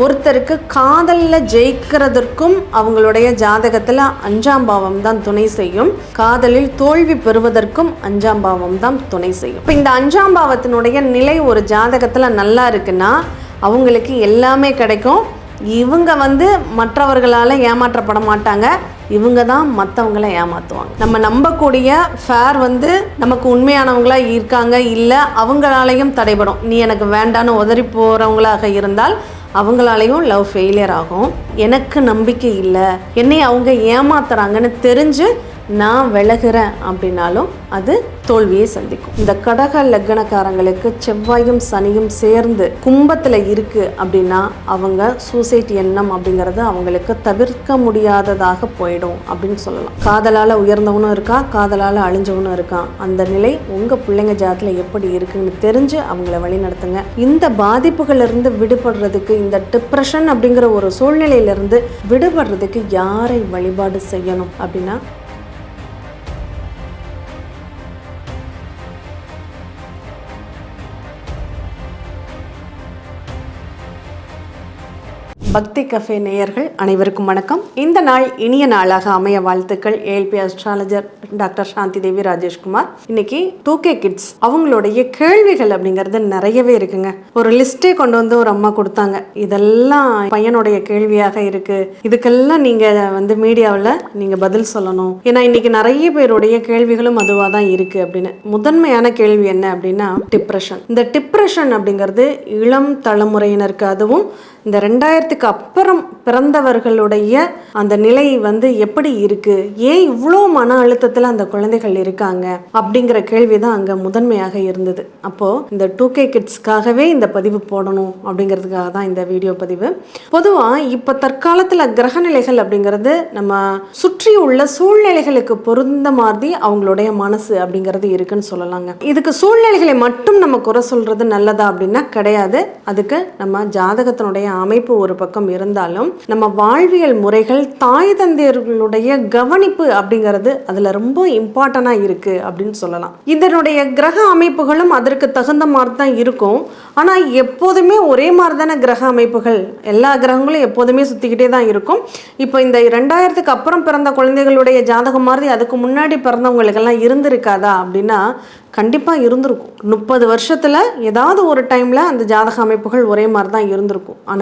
ஒருத்தருக்கு காதலில் ஜெயிக்கிறதற்கும் அவங்களுடைய ஜாதகத்தில் அஞ்சாம் பாவம் தான் துணை செய்யும். காதலில் தோல்வி பெறுவதற்கும் அஞ்சாம் பாவம் தான் துணை செய்யும். இப்போ இந்த அஞ்சாம் பாவத்தினுடைய நிலை ஒரு ஜாதகத்தில் நல்லா இருக்குன்னா அவங்களுக்கு எல்லாமே கிடைக்கும். இவங்க வந்து மற்றவர்களால் ஏமாற்றப்பட மாட்டாங்க. இவங்க தான் மற்றவங்கள ஏமாற்றுவாங்க நம்ம நம்பக்கூடிய ஃபேர் வந்து நமக்கு உண்மையானவங்களாக இருக்காங்க இல்லை அவங்களாலையும் தடைபடும். நீ எனக்கு வேண்டான்னு உதறி போகிறவங்களாக இருந்தால் அவங்களாலையும் லவ் ஃபெயிலியர் ஆகும். எனக்கு நம்பிக்கை இல்லை. என்னை அவங்க ஏமாத்துறாங்கன்னு தெரிஞ்சு நான் விலகுறேன் அப்படின்னாலும் அது தோல்வியை சந்திக்கும். இந்த கடக லக்னக்காரங்களுக்கு செவ்வாயும் சனியும் சேர்ந்து கும்பத்தில் இருக்கு அப்படின்னா அவங்க சூசைட் எண்ணம் அப்படிங்கிறது அவங்களுக்கு தவிர்க்க முடியாததாக போயிடும் அப்படின்னு சொல்லலாம். காதலால் உயர்ந்தவனும் இருக்கான் காதலால் அழிஞ்சவனும் இருக்கான் அந்த நிலை உங்கள் பிள்ளைங்க ஜாதத்தில் எப்படி இருக்குன்னு தெரிஞ்சு அவங்கள வழி நடத்துங்க இந்த பாதிப்புகளிலிருந்து விடுபடுறதுக்கு இந்த டிப்ரெஷன் அப்படிங்கிற ஒரு சூழ்நிலையிலிருந்து விடுபடுறதுக்கு யாரை வழிபாடு செய்யணும் அப்படின்னா பக்தி கஃபே நேயர்கள் அனைவருக்கும் வணக்கம். இந்த நாள் இனிய நாளாக அமைய வாழ்த்துக்கள். ALP astrologer doctor Shanthi Devi Rajeshkumar. இன்னைக்கு டூ கே கிட்ஸ் அவங்களுடைய கேள்விகள் அப்படிங்கிறது நிறையவே இருக்குங்க. ஒரு லிஸ்டே கொண்டு வந்து ஒரு அம்மா கொடுத்தாங்க. இதெல்லாம் பையனுடைய கேள்வியாக இருக்கு. இதுக்கெல்லாம் நீங்க வந்து மீடியாவில் நீங்க பதில் சொல்லணும். ஏன்னா இன்னைக்கு நிறைய பேருடைய கேள்விகளும் அதுவாக தான் இருக்கு அப்படின்னு. முதன்மையான கேள்வி என்ன அப்படின்னா டிப்ரெஷன் இந்த டிப்ரெஷன் அப்படிங்கிறது இளம் தலைமுறையினருக்கு அதுவும் இந்த ரெண்டாயிரத்துக்கு அப்புறம் பிறந்தவர்களுடைய அந்த நிலை வந்து எப்படி இருக்கு? ஏன் இவ்வளோ மன அழுத்தத்தில் அந்த குழந்தைகள் இருக்காங்க? அப்படிங்கிற கேள்வி தான் அங்கே முதன்மையாக இருந்தது. அப்போ இந்த டூ கே கிட்ஸ்க்காகவே இந்த பதிவு போடணும் அப்படிங்கிறதுக்காக தான் இந்த வீடியோ பதிவு. பொதுவாக இப்போ தற்காலத்தில் கிரகநிலைகள் அப்படிங்கிறது நம்ம சுற்றி உள்ள சூழ்நிலைகளுக்கு பொருந்த மாதிரி அவங்களுடைய மனசு அப்படிங்கிறது இருக்குன்னு சொல்லலாங்க. இதுக்கு சூழ்நிலைகளை மட்டும் நம்ம குறை சொல்றது நல்லதா அப்படின்னா கிடையாது. அதுக்கு நம்ம ஜாதகத்தினுடைய அமைப்பு ஒரு பக்கம் இருந்தாலும் நம்ம வாழ்வியல் முறைகள் தாய் தந்தையர்களுடைய கவனிப்பு அப்படிங்கிறது அதுல ரொம்ப இம்பார்ட்டண்டா இருக்கு அப்படின்னு சொல்லலாம். இதனுடைய கிரக அமைப்புகளும் அதற்கு தகுந்த மாதிரி தான் இருக்கும். ஆனா எப்போதுமே ஒரே மாதிரி தானே கிரக அமைப்புகள்? எல்லா கிரகங்களும் எப்போதுமே சுத்திக்கிட்டே தான் இருக்கும். இப்போ இந்த ரெண்டாயிரத்துக்கு அப்புறம் பிறந்த குழந்தைகளுடைய ஜாதகம் மாதிரி அதுக்கு முன்னாடி பிறந்தவங்களுக்கெல்லாம் இருந்திருக்காதா அப்படின்னா கண்டிப்பாக இருந்திருக்கும். முப்பது வருஷத்தில் ஏதாவது ஒரு டைமில் அந்த ஜாதக அமைப்புகள் ஒரே மாதிரி தான் இருந்திருக்கும். ஆனால்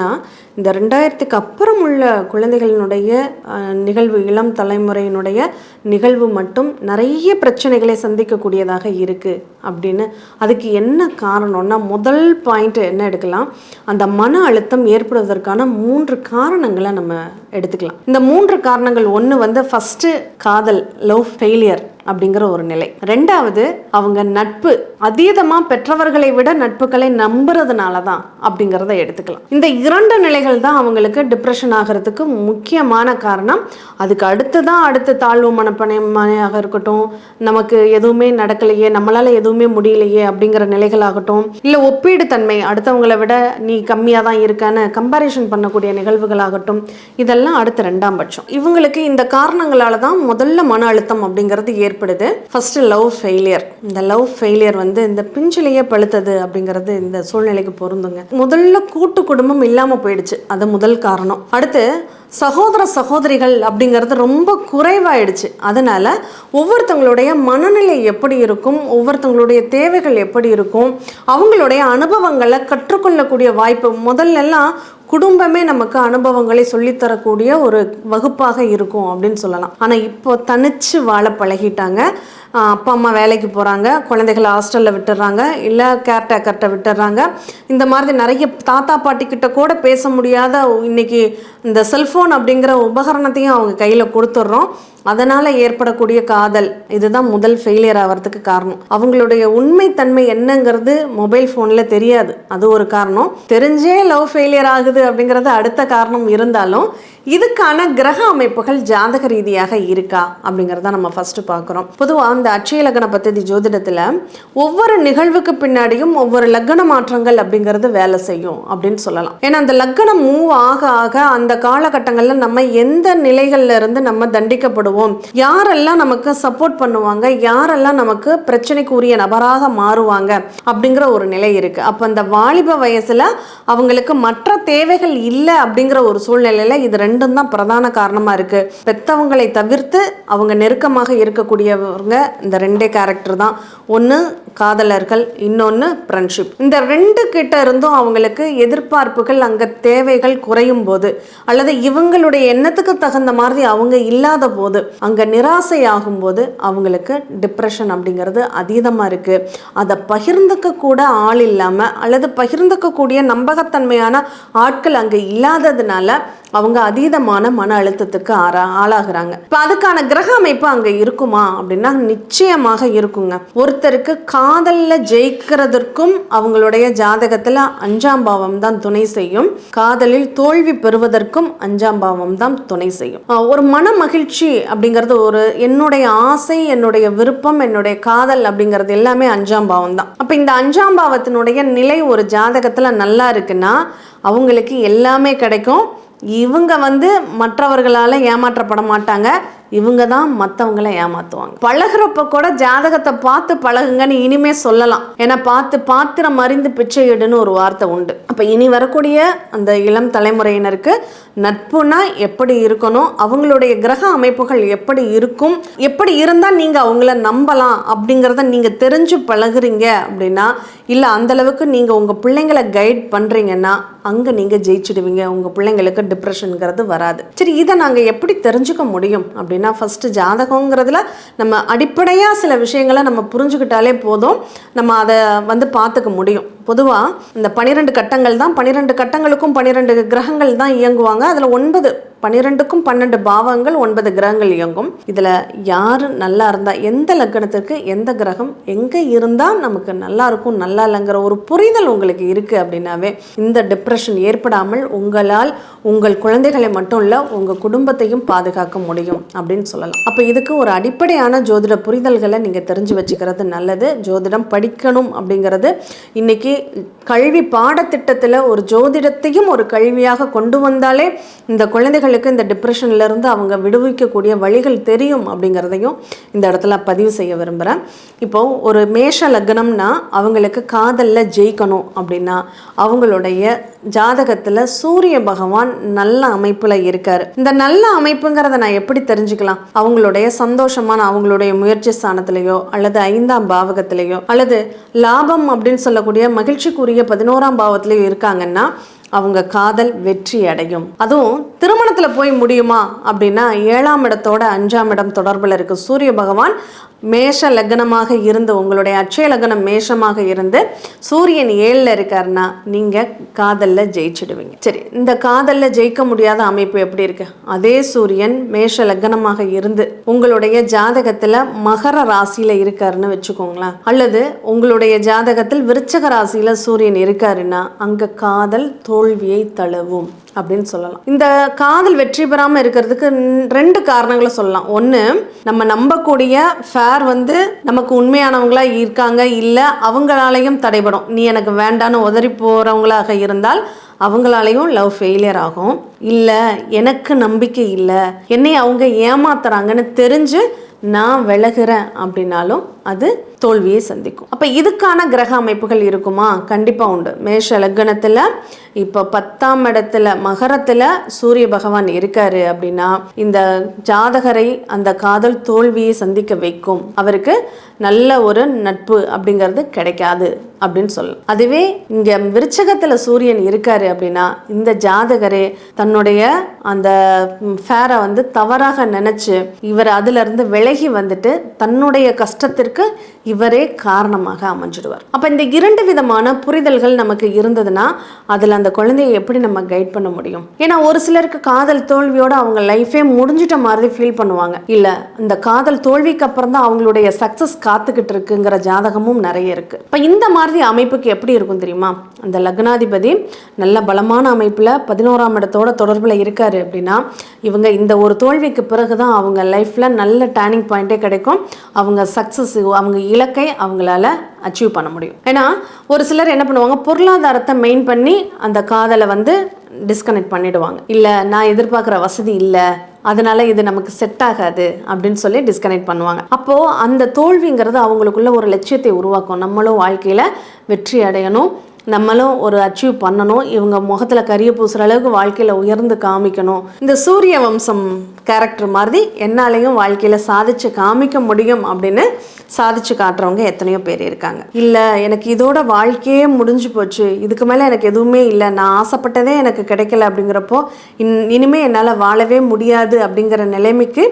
இந்த ரெண்டாயிரத்துக்கு அப்புறம் உள்ள குழந்தைகளினுடைய நிகழ்வு இளம் தலைமுறையினுடைய நிகழ்வு மட்டும் நிறைய பிரச்சனைகளை சந்திக்கக்கூடியதாக இருக்குது அப்படின்னு. அதுக்கு என்ன காரணம்னா முதல் பாயிண்ட் என்ன எடுக்கலாம்? அந்த மன அழுத்தம் ஏற்படுவதற்கான மூன்று காரணங்களை நம்ம எடுத்துக்கலாம். இந்த மூன்று காரணங்கள் ஒன்று வந்து ஃபஸ்ட்டு காதல் லவ் ஃபெயிலியர் அப்படிங்கிற ஒரு நிலை. ரெண்டாவது அவங்க நட்பு அதீதமாக பெற்றவர்களை விட நட்புகளை நம்புறதுனால தான் அப்படிங்கிறத எடுத்துக்கலாம். இந்த இரண்டு நிலைகள் தான் அவங்களுக்கு டிப்ரெஷன் ஆகிறதுக்கு முக்கியமான காரணம். அதுக்கு அடுத்து தான் அடுத்த தாழ்வு மனப்பணையாக இருக்கட்டும் நமக்கு எதுவுமே நடக்கலையே நம்மளால் எதுவுமே முடியலையே அப்படிங்கிற நிலைகளாகட்டும் இல்லை ஒப்பீடு தன்மை அடுத்தவங்களை விட நீ கம்மியாக தான் இருக்கான்னு கம்பாரிஷன் பண்ணக்கூடிய நிகழ்வுகளாகட்டும் இதெல்லாம் அடுத்த ரெண்டாம் பட்சம். இவங்களுக்கு இந்த காரணங்களால தான் முதல்ல மன அழுத்தம் அப்படிங்கிறது ஏற்படுது. ஃபர்ஸ்ட் லவ் ஃபெயிலியர் இந்த லவ் ஃபெயிலியர் வந்து இந்த பிஞ்சிலேயே பழுத்தது அப்படிங்கிறது இந்த சூழ்நிலைக்கு பொருந்துங்க. முதல்ல கூட்டு குடும்பம் இல்லாமல் போயிடுச்சு. அது முதல் காரணம். அடுத்து சகோதர சகோதரிகள் அப்படிங்கிறது ரொம்ப குறைவாயிடுச்சு. அதனால ஒவ்வொருத்தவங்களுடைய மனநிலை எப்படி இருக்கும் ஒவ்வொருத்தங்களுடைய தேவைகள் எப்படி இருக்கும் அவங்களுடைய அனுபவங்களை கற்றுக்கொள்ளக்கூடிய வாய்ப்பு முதல்லலாம் குடும்பமே நமக்கு அனுபவங்களை சொல்லித்தரக்கூடிய ஒரு வகுப்பாக இருக்கும் அப்படின்னு சொல்லலாம். ஆனால் இப்போ தனிச்சு வாழ பழகிட்டாங்க. அப்பா அம்மா வேலைக்கு போகிறாங்க குழந்தைகளை ஹாஸ்டலில் விட்டுறாங்க. இல்லை கேர்டேக்கர்கிட்ட விட்டுறாங்க. இந்த மாதிரி நிறைய தாத்தா பாட்டிக்கிட்ட கூட பேச முடியாத இன்னைக்கு இந்த செல்ஃபோன் அப்படிங்கிற உபகரணத்தையும் அவங்க கையில் கொடுத்துட்றோம். அதனால் ஏற்படக்கூடிய காதல் இதுதான் முதல் ஃபெயிலியர் ஆகிறதுக்கு காரணம். அவங்களுடைய உண்மைத்தன்மை என்னங்கிறது மொபைல் ஃபோனில் தெரியாது. அது ஒரு காரணம். தெரிஞ்சே லவ் ஃபெயிலியர் ஆகுது அப்படிங்கிறது அடுத்த காரணம் இருந்தாலும் இதுக்கான கிரக அமைப்புகள் ஜாதக ரீதியாக இருக்கா அப்படிங்கிறத நம்ம ஃபஸ்ட்டு பார்க்குறோம் பொதுவாக அந்த அட்சய லக்ன பத்ததி ஜோதிடத்தில் ஒவ்வொரு நிகழ்வுக்கு பின்னாடியும் ஒவ்வொரு லக்ன மாற்றங்கள் அப்படிங்கிறது வேலை செய்யும் அப்படின்னு சொல்லலாம். ஏன்னா அந்த லக்னம் மூவ் ஆக ஆக அந்த காலகட்டங்களில் நம்ம எந்த நிலைகளில் இருந்து நம்ம தண்டிக்கப்படும் தண்டிக்கப்படுவோம் யாரெல்லாம் நமக்கு சப்போர்ட் பண்ணுவாங்க யாரெல்லாம் நமக்கு பிரச்சனைக்கு உரிய நபராக மாறுவாங்க அப்படிங்கிற ஒரு நிலை இருக்கு. அப்போ அந்த வாலிப வயசுல அவங்களுக்கு மற்ற தேவைகள் இல்லை அப்படிங்கிற ஒரு சூழ்நிலையில இது ரெண்டும் தான் பிரதான காரணமா இருக்கு. பெத்தவங்களை தவிர்த்து அவங்க நெருக்கமாக இருக்கக்கூடியவங்க இந்த ரெண்டே கேரக்டர் தான். ஒன்று காதலர்கள் இன்னொன்று ஃப்ரெண்ட்ஷிப் இந்த ரெண்டு கிட்ட இருந்தும் அவங்களுக்கு எதிர்பார்ப்புகள் அங்கே தேவைகள் குறையும் போது அல்லது இவங்களுடைய எண்ணத்துக்கு தகுந்த மாதிரி அவங்க இல்லாத போது அங்கே நிராசையாகும் போது அவங்களுக்கு டிப்ரெஷன் அப்படிங்கிறது அதீதமாக இருக்குது அதை பகிர்ந்துக்க கூட ஆள் இல்லாமல் அல்லது பகிர்ந்துக்கக்கூடிய நம்பகத்தன்மையான ஆட்கள் அங்கே இல்லாததுனால அவங்க அதீதமான மன அழுத்தத்துக்கு ஆறா ஆளாகிறாங்க. இப்போ அதுக்கான கிரக அமைப்பு அங்கே இருக்குமா அப்படின்னா நிச்சயமாக இருக்குங்க. ஒருத்தருக்கு காதலில் ஜெயிக்கிறதற்கும் அவங்களுடைய ஜாதகத்தில் அஞ்சாம் பாவம் தான் துணை செய்யும். காதலில் தோல்வி பெறுவதற்கும் அஞ்சாம் பாவம் தான் துணை செய்யும். ஒரு மன மகிழ்ச்சி அப்படிங்கிறது ஒரு என்னுடைய ஆசை என்னுடைய விருப்பம் என்னுடைய காதல் அப்படிங்கிறது எல்லாமே அஞ்சாம் பாவம் தான் அப்போ இந்த அஞ்சாம் பாவத்தினுடைய நிலை ஒரு ஜாதகத்தில் நல்லா இருக்குன்னா அவங்களுக்கு எல்லாமே கிடைக்கும். இவங்க வந்து மற்றவர்களால் ஏமாற்றப்பட மாட்டாங்க. இவங்க தான் மற்றவங்களை ஏமாத்துவாங்க. பழகிறப்ப கூட ஜாதகத்தை பார்த்து பழகுங்கன்னு இனிமே சொல்லலாம். ஏன்னா பார்த்து பாத்திரம் அறிந்து பிச்சையிடுன்னு ஒரு வார்த்தை உண்டு. அப்போ இனி வரக்கூடிய அந்த இளம் தலைமுறையினருக்கு நட்புனா எப்படி இருக்கணும்? அவங்களுடைய கிரக அமைப்புகள் எப்படி இருக்கும்? எப்படி இருந்தால் நீங்கள் அவங்கள நம்பலாம்? அப்படிங்கிறத நீங்கள் தெரிஞ்சு பழகுறீங்க அப்படின்னா இல்லை அந்தளவுக்கு நீங்கள் உங்கள் பிள்ளைங்களை கைட் பண்ணுறீங்கன்னா அங்கே நீங்கள் ஜெயிச்சிடுவீங்க. உங்கள் பிள்ளைங்களுக்கு டிப்ரெஷனுங்கிறது வராது. சரி இதை நாங்கள் எப்படி தெரிஞ்சுக்க முடியும்? அப்படின்னு ஃபஸ்ட்டு ஜாதகங்கிறதுல நம்ம அடிப்படையாக சில விஷயங்களை நம்ம புரிஞ்சுக்கிட்டாலே போதும். நம்ம அதை வந்து பார்த்துக்க முடியும். பொதுவாக இந்த பன்னிரெண்டு கட்டங்கள் தான் பன்னிரெண்டு கட்டங்களுக்கும் பனிரெண்டு கிரகங்கள் தான் இயங்குவாங்க. அதில் ஒன்பது பன்னிரெண்டுக்கும் பன்னெண்டு பாவங்கள் ஒன்பது கிரகங்கள் இயங்கும். இதில் யார் நல்லா இருந்தால் எந்த லக்னத்திற்கு எந்த கிரகம் எங்கே இருந்தால் நமக்கு நல்லா இருக்கும் நல்லா இல்லைங்கிற ஒரு புரிதல் உங்களுக்கு இருக்குது அப்படின்னாவே இந்த டிப்ரெஷன் ஏற்படாமல் உங்களால் உங்கள் குழந்தைகளை மட்டும் இல்லை உங்கள் குடும்பத்தையும் பாதுகாக்க முடியும் அப்படின்னு சொல்லலாம். அப்போ இதுக்கு ஒரு அடிப்படையான ஜோதிட புரிதல்களை நீங்கள் தெரிஞ்சு வச்சுக்கிறது நல்லது. ஜோதிடம் படிக்கணும் அப்படிங்கிறது இன்னைக்கு கல்வி பாடத்திட்டத்தில் ஒரு ஜோதிடத்தையும் ஒரு கல்வியாக கொண்டு வந்தாலே இந்த குழந்தைகள் குழந்தைகளுக்கு இந்த டிப்ரெஷன்லேருந்து அவங்க விடுவிக்கக்கூடிய வழிகள் தெரியும் அப்படிங்கிறதையும் இந்த இடத்துல பதிவு செய்ய விரும்புகிறேன் இப்போ ஒரு மேஷ லக்னம்னா அவங்களுக்கு காதலில் ஜெயிக்கணும் அப்படின்னா அவங்களுடைய ஜாதகத்தில் சூரிய பகவான் நல்ல அமைப்பில் இருக்கார். இந்த நல்ல அமைப்புங்கிறத நான் எப்படி தெரிஞ்சுக்கலாம்? அவங்களுடைய சந்தோஷமான அவங்களுடைய முயற்சி ஸ்தானத்திலேயோ அல்லது ஐந்தாம் பாவகத்திலேயோ அல்லது லாபம் அப்படின்னு சொல்லக்கூடிய மகிழ்ச்சிக்குரிய பதினோராம் பாவத்திலேயோ இருக்காங்கன்னா அவங்க காதல் வெற்றி அடையும். அதுவும் திருமணத்தில் போய் முடியுமா அப்படின்னா ஏழாம் இடத்தோட அஞ்சாம் இடம் தொடர்பில் இருக்கு. சூரிய பகவான் மேஷ லக்னமாக இருந்து உங்களுடைய அச்சய லக்னம் மேஷமாக இருந்து சூரியன் ஏழில் இருக்காருன்னா நீங்கள் காதலில் ஜெயிச்சிடுவீங்க. சரி இந்த காதலில் ஜெயிக்க முடியாத அமைப்பு எப்படி இருக்கு? அதே சூரியன் மேஷ லக்னமாக இருந்து உங்களுடைய ஜாதகத்தில் மகர ராசியில் இருக்காருன்னு வச்சுக்கோங்களேன். அல்லது உங்களுடைய ஜாதகத்தில் விருச்சக ராசியில் சூரியன் இருக்காருன்னா அங்கே காதல் தோ தோல்வியை தழுவும் அப்படின்னு சொல்லலாம். இந்த காதல் வெற்றி பெறாமல் இருக்கிறதுக்கு ரெண்டு காரணங்களை சொல்லலாம். ஒன்று நம்ம நம்பக்கூடிய ஃபேர் வந்து நமக்கு உண்மையானவங்களா இருக்காங்க இல்லை அவங்களாலையும் தடைபடும். நீ எனக்கு வேண்டான்னு உதறி போகிறவங்களாக இருந்தால் அவங்களாலையும் லவ் ஃபெயிலியர் ஆகும். இல்லை எனக்கு நம்பிக்கை இல்லை. என்னை அவங்க ஏமாத்துறாங்கன்னு தெரிஞ்சு நான் விலகுறேன் அப்படின்னாலும் அது தோல்வியை சந்திக்கும். அப்போ இதுக்கான கிரக அமைப்புகள் இருக்குமா? கண்டிப்பாக உண்டு. மேஷ லக்னத்தில் இப்போ பத்தாம் இடத்துல மகரத்தில் சூரிய பகவான் இருக்காரு அப்படின்னா இந்த ஜாதகரை அந்த காதல் தோல்வியை சந்திக்க வைக்கும். அவருக்கு நல்ல ஒரு நட்பு அப்படிங்கிறது கிடைக்காது அப்படின்னு சொல்லலாம். அதுவே இங்கே விருச்சகத்தில் சூரியன் இருக்காரு அப்படின்னா இந்த ஜாதகரே தன்னுடைய அந்த ஃபேரை வந்து தவறாக நினச்சி இவர் அதிலிருந்து விலகி வந்துட்டு தன்னுடைய கஷ்டத்திற்கு இவரே காரணமாக அமைஞ்சிடுவார். அப்போ இந்த இரண்டு விதமான புரிதல்கள் நமக்கு இருந்ததுன்னா அதில் அந்த குழந்தையை எப்படி நம்ம கைட் பண்ண முடியும்? ஏன்னா ஒரு சிலருக்கு காதல் தோல்வியோட அவங்க லைஃபே முடிஞ்சிட்ட மாதிரி ஃபீல் பண்ணுவாங்க. இல்லை இந்த காதல் தோல்விக்கு அப்புறம் தான் அவங்களுடைய சக்ஸஸ் காத்துக்கிட்டு இருக்குங்கிற ஜாதகமும் நிறைய இருக்கு. இப்போ இந்த மாதிரி அமைப்புக்கு எப்படி இருக்கும் தெரியுமா? அந்த லக்னாதிபதி நல்ல பலமான அமைப்பில் பதினோராம் இடத்தோட தொடர்பில் இருக்காரு அப்படின்னா இவங்க இந்த ஒரு தோல்விக்கு பிறகு தான் அவங்க லைஃப்பில் நல்ல டேர்னிங் பாயிண்ட்டே கிடைக்கும். அவங்க சக்ஸஸ் அவங்க இலக்கை அவங்களால அச்சீவ் பண்ண முடியும். ஏன்னா ஒரு சிலர் என்ன பண்ணுவாங்க? பொருளாதாரத்தை மெயின் பண்ணி அந்த காதலை வந்து டிஸ்கனெக்ட் பண்ணிடுவாங்க. இல்லை நான் எதிர்பார்க்குற வசதி இல்லை அதனால இது நமக்கு செட் ஆகாது அப்படின்னு சொல்லி டிஸ்கனெக்ட் பண்ணுவாங்க. அப்போது அந்த தோல்விங்கிறது அவங்களுக்குள்ள ஒரு லட்சியத்தை உருவாக்கும். நம்மளும் வாழ்க்கையில் வெற்றி அடையணும். நம்மளும் ஒரு அச்சீவ் பண்ணணும். இவங்க முகத்தில் கரிய பூசுகிற அளவுக்கு வாழ்க்கையில் உயர்ந்து காமிக்கணும். இந்த சூரிய வம்சம் கேரக்டர் மாதிரி என்னாலையும் வாழ்க்கையில் சாதிச்சு காமிக்க முடியும் அப்படின்னு சாதிச்சு காட்டுறவங்க எத்தனையோ பேர் இருக்காங்க. இல்லை எனக்கு இதோட வாழ்க்கையே முடிஞ்சு போச்சு. இதுக்கு மேலே எனக்கு எதுவுமே இல்லை. நான் ஆசைப்பட்டதே எனக்கு கிடைக்கல அப்படிங்கிறப்போ இன் இனிமே என்னால் வாழவே முடியாது அப்படிங்கிற நிலைமைக்கு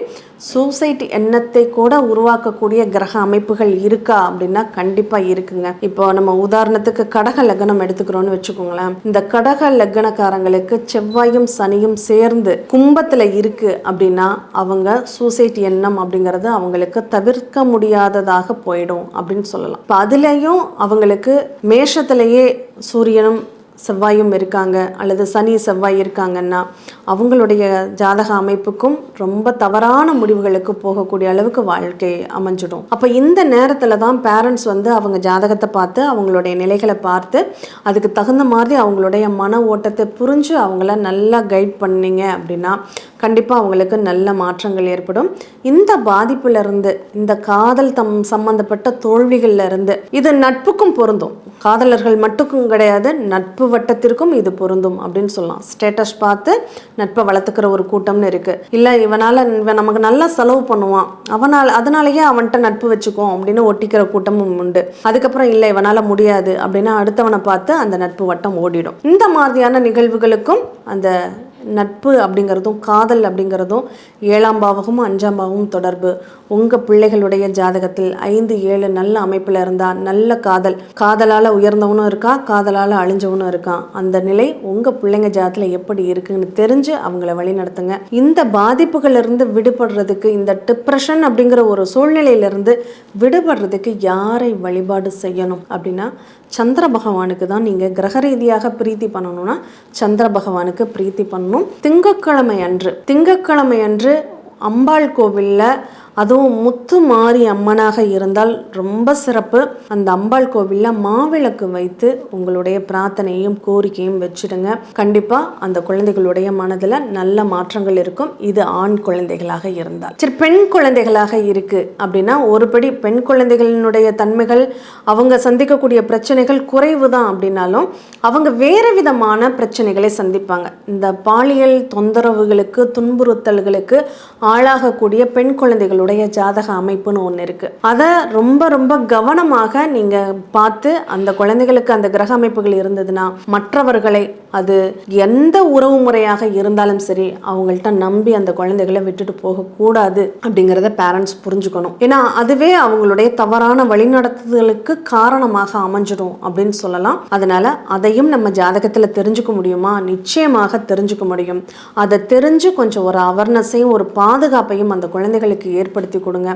சூசைட் எண்ணத்தை கூட உருவாக்கக்கூடிய கிரக அமைப்புகள் இருக்கா அப்படின்னா கண்டிப்பாக இருக்குங்க. இப்போ நம்ம உதாரணத்துக்கு கடக லக்னம் எடுத்துக்கிறோம்னு வச்சுக்கோங்களேன். இந்த கடக லக்னக்காரங்களுக்கு செவ்வாயும் சனியும் சேர்ந்து கும்பத்தில் இருக்குது அப்படின்னு அவங்க சூசைட் எண்ணம் அப்படிங்கிறது அவங்களுக்கு தவிர்க்க முடியாததாக போயிடும் அப்படின்னு சொல்லலாம். இப்போ அதுலேயும் அவங்களுக்கு மேஷத்திலேயே சூரியனும் செவ்வாயும் இருக்காங்க அல்லது சனி செவ்வாய் இருக்காங்கன்னா அவங்களுடைய ஜாதக அமைப்புக்கும் ரொம்ப தவறான முடிவுகளுக்கு போகக்கூடிய அளவுக்கு வாழ்க்கை அமைஞ்சிடும். அப்போ இந்த நேரத்தில் தான் பேரண்ட்ஸ் வந்து அவங்க ஜாதகத்தை பார்த்து அவங்களுடைய நிலைகளை பார்த்து அதுக்கு தகுந்த மாதிரி அவங்களுடைய மன ஓட்டத்தை புரிஞ்சு அவங்கள நல்லா கைட் பண்ணீங்க அப்படின்னா கண்டிப்பாக அவங்களுக்கு நல்ல மாற்றங்கள் ஏற்படும். இந்த பாதிப்புலேருந்து இந்த காதல் தம் சம்பந்தப்பட்ட தோல்விகள்லேருந்து இது நட்புக்கும் பொருந்தும். காதலர்கள் மட்டுக்கும் கிடையாது நட்பு வட்டத்திற்கும் இது பொருந்தும் அப்படின்னு சொல்லலாம். ஸ்டேட்டஸ் பார்த்து நட்பை வளர்த்துக்கிற ஒரு கூட்டம்னு இருக்குது இல்லை இவனால் இவன் நமக்கு நல்லா செலவு பண்ணுவான். அவனால் அதனாலேயே அவன்கிட்ட நட்பு வச்சுக்குவோம் அப்படின்னு ஒட்டிக்கிற கூட்டமும் உண்டு. அதுக்கப்புறம் இல்லை இவனால் முடியாது அப்படின்னா அடுத்தவனை பார்த்து அந்த நட்பு வட்டம் ஓடிடும். இந்த மாதிரியான நிகழ்வுகளுக்கும் அந்த நட்பு அப்படிங்கிறதும் காதல் அப்படிங்கிறதும் ஏழாம் பாவகமும் அஞ்சாம் பாவமும் தொடர்பு. உங்கள் பிள்ளைகளுடைய ஜாதகத்தில் ஐந்து ஏழு நல்ல அமைப்பில் இருந்தால் நல்ல காதல். காதலால் உயர்ந்தவனும் இருக்கான் காதலால் அழிஞ்சவனும் இருக்கான் அந்த நிலை உங்கள் பிள்ளைங்க ஜாதத்தில் எப்படி இருக்குன்னு தெரிஞ்சு அவங்கள வழிநடத்துங்க. இந்த பாதிப்புகளிலிருந்து விடுபடுறதுக்கு இந்த டிப்ரெஷன் அப்படிங்கிற ஒரு சூழ்நிலையிலிருந்து விடுபடுறதுக்கு யாரை வழிபாடு செய்யணும் அப்படின்னா சந்திர பகவானுக்கு தான் நீங்கள் கிரக ரீதியாக பிரீத்தி பண்ணணும்னா சந்திர பகவானுக்கு பிரீத்தி பண்ணணும். திங்கக்கிழமை அன்று திங்கக்கிழமை அன்று அம்பாள் கோவிலில் அதுவும் முத்து மாறி அம்மனாக இருந்தால் ரொம்ப சிறப்பு. அந்த அம்பாள் கோவிலில் மாவிளக்கு வைத்து உங்களுடைய பிரார்த்தனையும் கோரிக்கையும் வச்சிடுங்க. கண்டிப்பாக அந்த குழந்தைகளுடைய மனதில் நல்ல மாற்றங்கள் இருக்கும். இது ஆண் குழந்தைகளாக இருந்தால். சரி பெண் குழந்தைகளாக இருக்குது அப்படின்னா ஒருபடி பெண் குழந்தைகளினுடைய தன்மைகள் அவங்க சந்திக்கக்கூடிய பிரச்சனைகள் குறைவு தான் அப்படின்னாலும் அவங்க வேறு விதமான பிரச்சனைகளை சந்திப்பாங்க. இந்த பாலியல் தொந்தரவுகளுக்கு துன்புறுத்தல்களுக்கு ஆளாகக்கூடிய பெண் குழந்தைகளுடைய ஜாதக அமைப்புன்னு ஒன்று இருக்குது அதை ரொம்ப ரொம்ப கவனமாக நீங்கள் பார்த்து அந்த குழந்தைகளுக்கு அந்த கிரக அமைப்புகள் இருந்ததுன்னா மற்றவர்களை அது எந்த உறவு முறையாக இருந்தாலும் சரி அவங்கள்ட்ட நம்பி அந்த குழந்தைகளை விட்டுட்டு போகக்கூடாது அப்படிங்கிறத பேரண்ட்ஸ் புரிஞ்சுக்கணும். ஏன்னா அதுவே அவங்களுடைய தவறான வழிநடத்துதலுக்கு காரணமாக அமைஞ்சிடும் அப்படின்னு சொல்லலாம். அதனால அதையும் நம்ம ஜாதகத்தில் தெரிஞ்சுக்க முடியுமா? நிச்சயமாக தெரிஞ்சுக்க முடியும். அதை தெரிஞ்சு கொஞ்சம் ஒரு அவேர்னஸையும் ஒரு பாதுகாப்பையும் அந்த குழந்தைகளுக்கு ஏற்படுத்த கொடுங்க.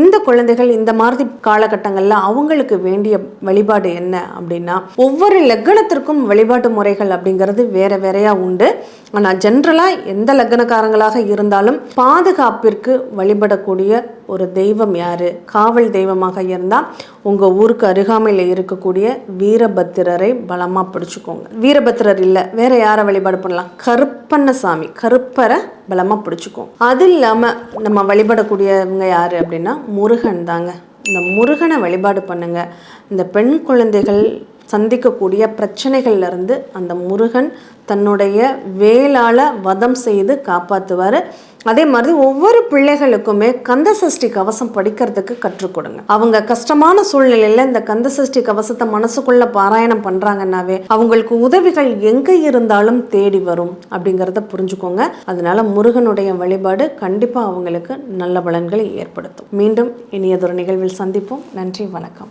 இந்த குழந்தைகள் இந்த மாதிரி காலகட்டங்களில் அவங்களுக்கு வேண்டிய வழிபாடு என்ன அப்படின்னா ஒவ்வொரு லக்னத்திற்கும் வழிபாட்டு முறைகள் அப்படிங்கிறது வேற வேறையா உண்டு. ஆனால் ஜென்ரலாக எந்த லக்னக்காரங்களாக இருந்தாலும் பாதுகாப்பிற்கு வழிபடக்கூடிய ஒரு தெய்வம் யாரு? காவல் தெய்வமாக இருந்தால் உங்கள் ஊருக்கு அருகாமையில் இருக்கக்கூடிய வீரபத்திரரை பலமாக பிடிச்சிக்கோங்க. வீரபத்திரர் இல்லை வேற யாரை வழிபாடு பண்ணலாம்? கருப்பண்ணசாமி கருப்பரை பலமாக பிடிச்சிக்கும். அது இல்லாமல் நம்ம வழிபடக்கூடியவங்க யார் அப்படின்னா முருகன் தாங்க. இந்த முருகனை வழிபாடு பண்ணுங்கள் இந்த பெண் குழந்தைகள் சந்திக்கக்கூடிய பிரச்சனைகள்லேருந்து அந்த முருகன் தன்னுடைய வேலால வதம் செய்து காப்பாற்றுவார் அதே மாதிரி ஒவ்வொரு பிள்ளைகளுக்குமே கந்த சஷ்டி கவசம் படிக்கிறதுக்கு கற்றுக் கொடுங்க. அவங்க கஷ்டமான சூழ்நிலையில இந்த கந்த சஷ்டி கவசத்தை மனசுக்குள்ள பாராயணம் பண்றாங்கன்னாவே அவங்களுக்கு உதவிகள் எங்க இருந்தாலும் தேடி வரும் அப்படிங்கிறத புரிஞ்சுக்கோங்க. அதனால முருகனுடைய வழிபாடு கண்டிப்பா அவங்களுக்கு நல்ல பலன்களை ஏற்படுத்தும். மீண்டும் இனியதொரு நிகழ்வில் சந்திப்போம். நன்றி வணக்கம்.